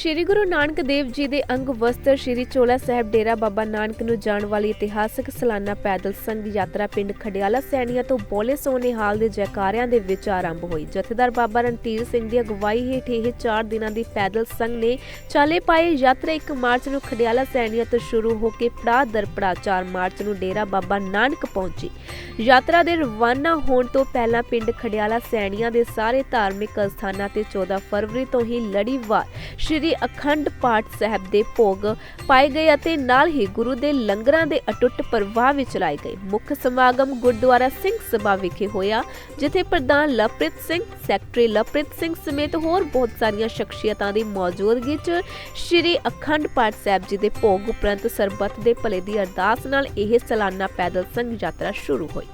ਸ਼੍ਰੀ ਗੁਰੂ ਨਾਨਕ ਦੇਵ ਜੀ ਦੇ ਅੰਗ ਵਸਤਰ ਸ੍ਰੀ ਚੋਲਾ ਸਾਹਿਬ ਡੇਰਾ ਬਾਬਾ ਨਾਨਕ ਨੂੰ ਜਾਣ ਵਾਲੀ ਇਤਿਹਾਸਕ ਸਾਲਾਨਾ ਪੈਦਲ ਸੰਘ ਯਾਤਰਾ ਪਿੰਡ ਖਡਿਆਲਾ ਸੈਣੀਆਂ ਤੋਂ ਬੋਲੇ ਸੋਨੇ ਹਾਲ ਦੇ ਜੈਕਾਰਿਆਂ ਦੇ ਵਿੱਚ ਆਰੰਭ ਹੋਈ। ਜਥੇਦਾਰ ਬਾਬਾ ਰਣਧੀਰ ਸਿੰਘ ਦੀ ਅਗਵਾਈ ਹੇਠ ਇਹ 4 ਦਿਨਾਂ ਦੀ ਪੈਦਲ ਸੰਘ ਨੇ ਚਾਲੇ ਪਾਏ ਯਾਤਰਾ 1 ਮਾਰਚ ਨੂੰ ਖਡਿਆਲਾ ਸੈਣੀਆਂ ਤੋਂ ਸ਼ੁਰੂ ਹੋ ਕੇ ਪੜਾਅ ਦਰ ਪੜਾਅ 4 ਮਾਰਚ ਨੂੰ ਡੇਰਾ ਬਾਬਾ ਨਾਨਕ ਪਹੁੰਚੀ। ਯਾਤਰਾ ਦੇ ਰਵਾਨਾ ਹੋਣ ਤੋਂ ਪਹਿਲਾਂ ਪਿੰਡ ਖਡਿਆਲਾ ਸੈਣੀਆਂ ਦੇ ਸਾਰੇ ਧਾਰਮਿਕ ਅਸਥਾਨਾਂ ਤੇ 14 ਫਰਵਰੀ ਤੋਂ ਹੀ ਲੜੀਵਾਰ ਸ਼੍ਰੀ ਅਖੰਡ ਪਾਠ ਸਾਹਿਬ ਦੇ ਭੋਗ ਪਾਏ ਗਏ ਅਤੇ ਨਾਲ ਹੀ ਗੁਰੂ ਦੇ ਲੰਗਰਾਂ ਦੇ ਅਟੁੱਟ ਪ੍ਰਵਾਹ ਵਿੱਚ ਚਲਾਏ ਗਏ। ਮੁੱਖ ਸਮਾਗਮ ਗੁਰਦੁਆਰਾ ਸਿੰਘ ਸਭਾ ਵਿਖੇ ਹੋਇਆ, ਜਿੱਥੇ ਪ੍ਰਧਾਨ ਲਵਪ੍ਰੀਤ ਸਿੰਘ, ਸੈਕਟਰੀ ਲਵਪ੍ਰੀਤ ਸਿੰਘ ਸਮੇਤ ਹੋਰ ਬਹੁਤ ਸਾਰੀਆਂ ਸ਼ਖਸੀਅਤਾਂ ਦੀ ਮੌਜੂਦਗੀ 'ਚ ਸ਼੍ਰੀ ਅਖੰਡ ਪਾਠ ਸਾਹਿਬ ਜੀ ਦੇ ਭੋਗ ਉਪਰੰਤ ਸਰਬੱਤ ਦੇ ਭਲੇ ਦੀ ਅਰਦਾਸ ਨਾਲ ਇਹ ਸਾਲਾਨਾ ਪੈਦਲ ਸੰਘ ਯਾਤਰਾ ਸ਼ੁਰੂ ਹੋਈ।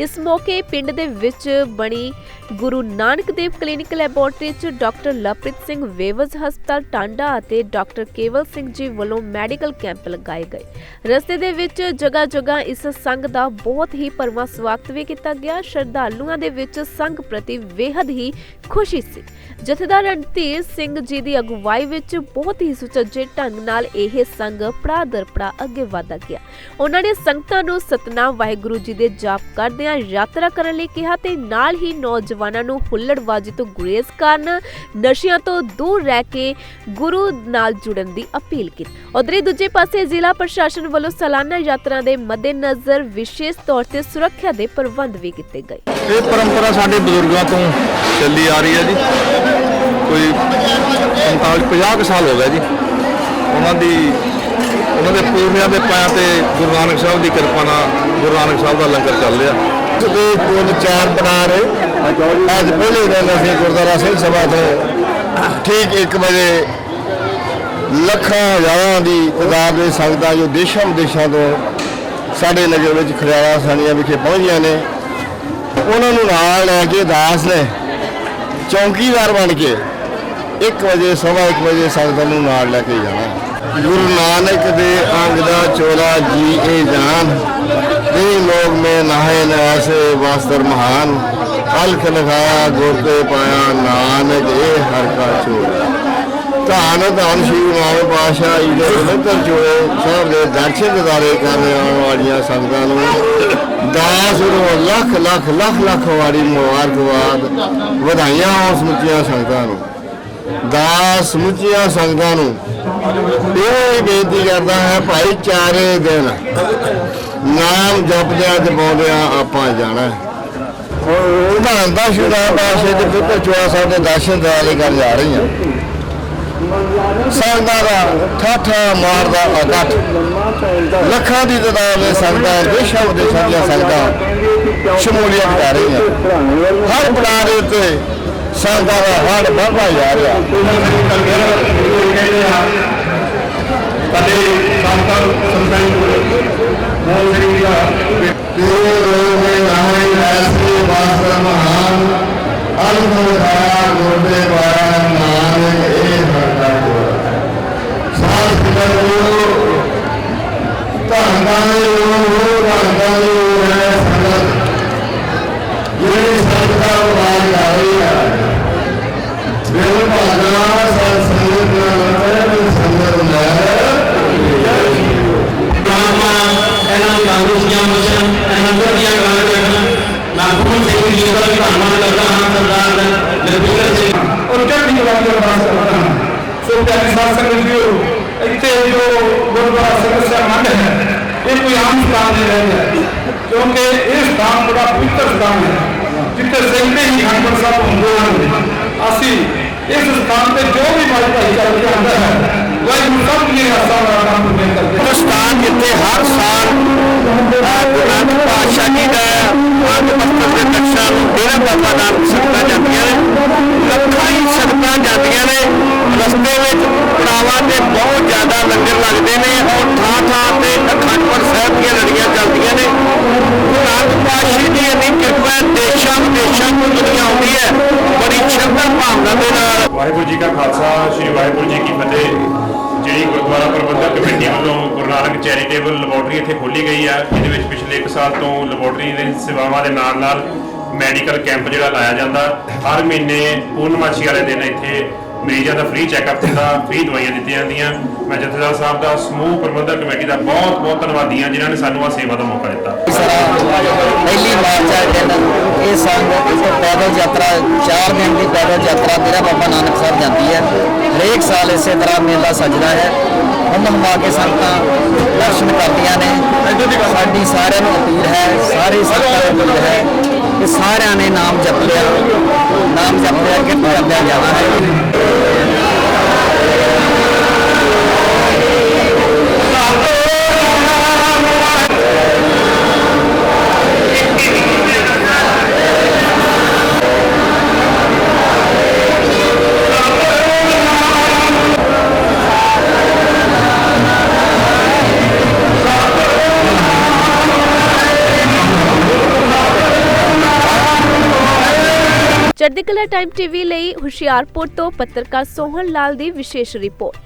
ਇਸ ਮੌਕੇ ਪਿੰਡ ਦੇ ਵਿੱਚ ਬਣੀ ਗੁਰੂ ਨਾਨਕ ਦੇਵ ਕਲੀਨਿਕ ਲੈਬੋਰਟਰੀ 'ਚ ਡਾਕਟਰ ਲਵਪ੍ਰੀਤ ਸਿੰਘ ਵੇਵਜ਼ ਹਸਪਤਾਲ ਟਾਂਡਾ ਅਤੇ ਡਾਕਟਰ ਕੇਵਲ ਸਿੰਘ ਜੀ ਵੱਲੋਂ ਮੈਡੀਕਲ ਕੈਂਪ ਲਗਾਏ ਗਏ। ਰਸਤੇ ਦੇ ਵਿੱਚ ਜਗ੍ਹਾ ਜਗ੍ਹਾ ਇਸ ਸੰਘ ਦਾ ਬਹੁਤ ਹੀ ਭਰਵਾਂ ਸਵਾਗਤ ਵੀ ਕੀਤਾ ਗਿਆ। ਸ਼ਰਧਾਲੂਆਂ ਦੇ ਵਿੱਚ ਸੰਘ ਪ੍ਰਤੀ ਬੇਹੱਦ ਹੀ ਖੁਸ਼ੀ ਸੀ। ਜਥੇਦਾਰ ਰਣਧੀਰ ਸਿੰਘ ਜੀ ਦੀ ਅਗਵਾਈ ਵਿੱਚ ਬਹੁਤ ਹੀ ਸੁਚੱਜੇ ਢੰਗ ਨਾਲ ਇਹ ਸੰਘ ਪੜਾ ਦਰ ਪੜਾ ਅੱਗੇ ਵਧਦਾ ਗਿਆ। ਉਹਨਾਂ ਨੇ ਸੰਗਤਾਂ ਨੂੰ ਸਤਨਾਮ ਵਾਹਿਗੁਰੂ ਜੀ ਦੇ ਜਾਪ ਕਰਦੇ ਕਰਦਿਆਂ ਯਾਤਰਾ ਕਰਨ ਲਈ ਕਿਹਾ ਤੇ ਨਾਲ ਹੀ ਨੌਜਵਾਨਾਂ ਨੂੰ ਹੁੱਲੜਬਾਜ਼ੀ ਤੋਂ ਗੁਰੇਜ਼ ਕਰਨ, ਨਸ਼ਿਆਂ ਤੋਂ ਦੂਰ ਰਹਿ ਕੇ ਗੁਰੂ ਨਾਲ ਜੁੜਨ ਦੀ ਅਪੀਲ ਕੀਤੀ। ਉਧਰੀ ਦੂਜੇ ਪਾਸੇ ਜ਼ਿਲ੍ਹਾ ਪ੍ਰਸ਼ਾਸਨ ਵੱਲੋਂ ਸਾਲਾਨਾ ਯਾਤਰਾ ਦੇ ਮੱਦੇਨਜ਼ਰ ਵਿਸ਼ੇਸ਼ ਤੌਰ ਤੇ ਸੁਰੱਖਿਆ ਦੇ ਪ੍ਰਬੰਧ ਵੀ ਕੀਤੇ ਗਏ। ਇਹ ਪਰੰਪਰਾ ਸਾਡੇ ਬਜ਼ੁਰਗਾਂ ਤੋਂ ਚੱਲੀ ਆ ਰਹੀ ਹੈ ਜੀ। ਕੋਈ 45 50 ਕੁ ਸਾਲ ਹੋ ਗਿਆ ਜੀ। ਉਹਨਾਂ ਦੀ, ਉਹਨਾਂ ਦੇ ਪੂਰਨਿਆਂ ਦੇ ਪਾਇਆ ਤੇ ਗੁਰੂ ਨਾਨਕ ਸਾਹਿਬ ਦੀ ਕਿਰਪਾ ਨਾਲ ਗੁਰੂ ਨਾਨਕ ਸਾਹਿਬ ਦਾ ਲੰਗਰ ਚੱਲ ਰਿਹਾ। ਦੇ ਕੋਲ ਚਾਰ ਬਣਾ ਅੱਜ ਪਹਿਲੇ ਦਿਨ ਅਸੀਂ ਗੁਰਦੁਆਰਾ ਸਿੰਘ ਸਭਾ ਤੋਂ ਠੀਕ 1 ਵਜੇ ਲੱਖਾਂ ਹਜ਼ਾਰਾਂ ਦੀ ਤਾਦਾਦ ਦੇ ਸੰਗਤਾਂ ਜੋ ਦੇਸ਼ਾਂ ਵਿਦੇਸ਼ਾਂ ਤੋਂ ਸਾਡੇ ਨਗਰ ਵਿੱਚ ਖੜਿਆਲਾ ਸਾਨੀਆਂ ਵਿਖੇ ਪਹੁੰਚੀਆਂ ਨੇ। ਉਹਨਾਂ ਨੂੰ ਨਾਲ ਲੈ ਕੇ ਦਾਸ ਨੇ, ਚੌਂਕੀਦਾਰ ਬਣ ਕੇ 1 ਵਜੇ, ਸਵਾ 1 ਵਜੇ ਸੰਗਤਾਂ ਨੂੰ ਨਾਲ ਲੈ ਕੇ ਜਾਣਾ। ਗੁਰੂ ਨਾਨਕ ਦੇ ਅੰਗ ਦਾ ਚੋਲਾ ਜੀ ਇਹ ਜਾਨ ਦੇ ਲੋਕ ਮੇ ਨਾਹੇ ਨ ਐਸੇ ਵਾਸਤਰ ਮਹਾਨ। ਅਲਖ ਲਗਾਇਆ ਗੋਤੇ ਪਾਇਆ ਨਾਨਕ, ਇਹ ਹਰ ਕਾ ਚੋਲਾ ਧੰਨ ਧੰਨ ਸ਼੍ਰੀ ਮਾਵੇ ਪਾਸ਼ਾ ਜੀ ਦੇ ਪਵਿੱਤਰ ਚੋਲੇ, ਸਾਹਿਬ ਦੇ ਦਰਸ਼ਨ ਦਿਦਾਰੇ ਕਰਨ ਆਉਣ ਵਾਲੀਆਂ ਸੰਗਤਾਂ ਨੂੰ। ਦਾਸ ਨੂੰ ਲੱਖ ਲੱਖ ਲੱਖ ਲੱਖ ਵਾਰੀ ਮੁਬਾਰਕਬਾਦ ਵਧਾਈਆਂ ਹੋਣ ਸਮੁੱਚੀਆਂ ਸੰਗਤਾਂ ਨੂੰ। ਦਾਸ ਸਮੁੱਚੀਆਂ ਸੰਗਤਾਂ ਨੂੰ ਇਹ ਬੇਨਤੀ ਕਰਦਾ ਹੈ ਭਾਈਚਾਰੇ ਦਿਨ ਨਾਮ ਜਪਦਿਆਂ ਜਪਾਉਂਦਿਆਂ ਆਪਾਂ ਜਾਣਾ ਹੈ। ਹੁਣ ਉਦਾਹਰਦਾ ਪਾਸ਼ੇ ਦੇ ਪੁੱਤਰ ਚੋਆ ਸਾਹਿਬ ਦੇ ਦਰਸ਼ਨ ਦਿਦਾਰੇ ਕਰਨ ਜਾ ਰਹੀ ਹਾਂ। ਸੰਗਤਾਂ ਦਾ ਠਾਠਾ ਮਾਰਦਾ ਇਕੱਠ ਲੱਖਾਂ ਦੀ ਤਾਦਾਦ ਵਿੱਚ ਸੰਗਤਾਂ ਦੇਸ਼ਾਂ ਵਿਦੇਸ਼ਾਂ ਦੀਆਂ ਸੰਗਤਾਂ, ਸ਼ਮੂਲੀਅਤ ਕਰ ਰਹੀਆਂ। ਹਰ ਪੜਾਅ ਦੇ ਉੱਤੇ ਸੰਗਤਾਂ ਦਾ ਹੜ ਵੱਧਦਾ ਜਾ ਰਿਹਾ। ਸਾਡੇ ਸੰਤਾਂ ਸੰਤਾਂ ਤੇਰੇ ਰੋਗ ਮੇ ਨਾਹੇ ਐਸੇ ਵਾਸਰ ਮਹਾਨ ਅਲਖ ਗੋਡੇ ਪਾਇਆ ਨਾਨਕ ਇਹ ਹਰਦਾ ਸਾਧ ਸਿਮਰ ਧੰਦਾਂ ਦੇ ਲੋ ਧੰਦਾਂ ਦੇ ਲਖਵਿੰਦਰ ਸਿੰਘ ਔਰ ਚੜ੍ਹਦੀ ਕਲਾ ਦੀ ਅਰਦਾਸ ਕਰਦਾ ਹਾਂ ਸੋ ਪਿਆਰੇ ਸਾਧ ਸੰਗਤ ਜੀਓ ਇੱਥੇ ਜੋ ਗੁਰਦੁਆਰਾ ਸਿੰਘ ਸਹਿਮੰਦ ਹੈ ਇਹ ਕੋਈ ਆਮ ਸਥਾਨ ਨਹੀਂ ਰਹਿੰਦਾ ਕਿਉਂਕਿ ਇਹ ਸਥਾਨ ਬੜਾ ਪਵਿੱਤਰ ਸਥਾਨ ਹੈ ਜਿੱਥੇ ਸੈਂਕੜੇ ਹੀ ਖੰਡਰ ਸਾਹਿਬ ਹੁੰਦੇ ਹਨ ਅਸੀਂ ਇਸ ਸਥਾਨ ਤੇ ਜੋ ਵੀ ਭਾਈ ਭਾਈ ਕਰਕੇ ਆਉਂਦਾ ਹੈ ਰਸਤੇ ਵਿੱਚ ਪੜਾਵਾਂ ਤੇ ਬਹੁਤ ਜ਼ਿਆਦਾ ਲੰਗਰ ਲੱਗਦੇ ਨੇ ਔਰ ਥਾਂ ਥਾਂ ਤੇ ਅਖੰਡ ਸਾਹਿਬ ਦੀਆਂ ਲੜੀਆਂ ਚੱਲਦੀਆਂ ਨੇ। ਨਾਨਕ ਪਾਤਸ਼ਾਹ ਦੀ ਇੰਨੀ ਕਿਰਪਾ ਦੇਸ਼ਾਂ ਵਿਦੇਸ਼ਾਂ ਤੋਂ ਦੁਨੀਆ ਆਉਂਦੀ ਹੈ। ਬੜੀ ਸ਼ਰਧਾ ਭਾਵਨਾ ਦੇ ਨਾਲ। ਵਾਹਿਗੁਰੂ ਜੀ ਕਾ ਖਾਲਸਾ, ਸ੍ਰੀ ਵਾਹਿਗੁਰੂ ਜੀ ਕੀ ਫਤਿਹ। ਜਿਹੜੀ ਗੁਰਦੁਆਰਾ ਪ੍ਰਬੰਧਕ ਕਮੇਟੀ ਵੱਲੋਂ ਗੁਰੂ ਨਾਨਕ ਚੈਰੀਟੇਬਲ ਲੈਬੋਰਟਰੀ ਇੱਥੇ ਖੋਲੀ ਗਈ ਆ, ਜਿਹਦੇ ਵਿੱਚ ਪਿਛਲੇ 1 ਸਾਲ ਤੋਂ ਲੈਬੋਰਟਰੀ ਦੇ ਸੇਵਾਵਾਂ ਦੇ ਨਾਲ ਨਾਲ ਮੈਡੀਕਲ ਕੈਂਪ ਜਿਹੜਾ ਲਾਇਆ ਜਾਂਦਾ। ਹਰ ਮਹੀਨੇ ਪੂਰਨਮਾਸ਼ੀ ਵਾਲੇ ਦਿਨ ਇੱਥੇ ਮਰੀਜ਼ਾਂ ਦਾ ਫ੍ਰੀ ਚੈੱਕਅਪ ਦਿੱਤਾ ਫ੍ਰੀ ਦਵਾਈਆਂ ਦਿੱਤੀਆਂ ਜਾਂਦੀਆਂ। ਮੈਂ ਜਥੇਦਾਰ ਸਾਹਿਬ ਦਾ ਸਮੂਹ ਪ੍ਰਬੰਧਕ ਕਮੇਟੀ ਦਾ ਬਹੁਤ ਬਹੁਤ ਧੰਨਵਾਦੀ ਹਾਂ, ਜਿਨ੍ਹਾਂ ਨੇ ਸਾਨੂੰ ਆ ਸੇਵਾ ਦਾ ਮੌਕਾ ਦਿੱਤਾ। ਪਹਿਲੀ ਮਾਰਚ ਵਾਲੇ ਦਿਨ ਇਹ ਸੰਗਤ ਇੱਕ ਪੈਦਲ ਯਾਤਰਾ 4 ਦਿਨ ਦੀ ਪੈਦਲ ਯਾਤਰਾ ਡੇਰਾ ਬਾਬਾ ਨਾਨਕ ਸਾਹਿਬ ਜਾਂਦੀ ਹੈ। ਹਰੇਕ ਸਾਲ ਇਸੇ ਤਰ੍ਹਾਂ ਮੇਲਾ ਸਜਦਾ ਹੈ। ਹੁਮ ਹੁਮਾ ਕੇ ਸੰਗਤਾਂ ਦਰਸ਼ਨ ਕਰਦੀਆਂ ਨੇ। ਸਾਡੀ ਸਾਰਿਆਂ ਨੂੰ ਅਪੀਲ ਹੈ, ਸਾਰੇ ਸੰਗਤਾਂ ਨੂੰ ਅਪੀਲ ਹੈ ਕਿ ਸਾਰਿਆਂ ਨੇ ਨਾਮ ਜਪ ਲਿਆ। ਨਾਮ ਜਪ ਲਿਆ ਕਿ ਕਰਦਿਆਂ ਜਾਣਾ ਹੈ। ਚੜ੍ਹਦੀ ਕਲਾ ਟਾਈਮ ਟੀਵੀ ਲਈ ਹੁਸ਼ਿਆਰਪੁਰ ਤੋਂ ਪੱਤਰਕਾਰ ਸੋਹਣ ਲਾਲ ਦੀ ਵਿਸ਼ੇਸ਼ ਰਿਪੋਰਟ।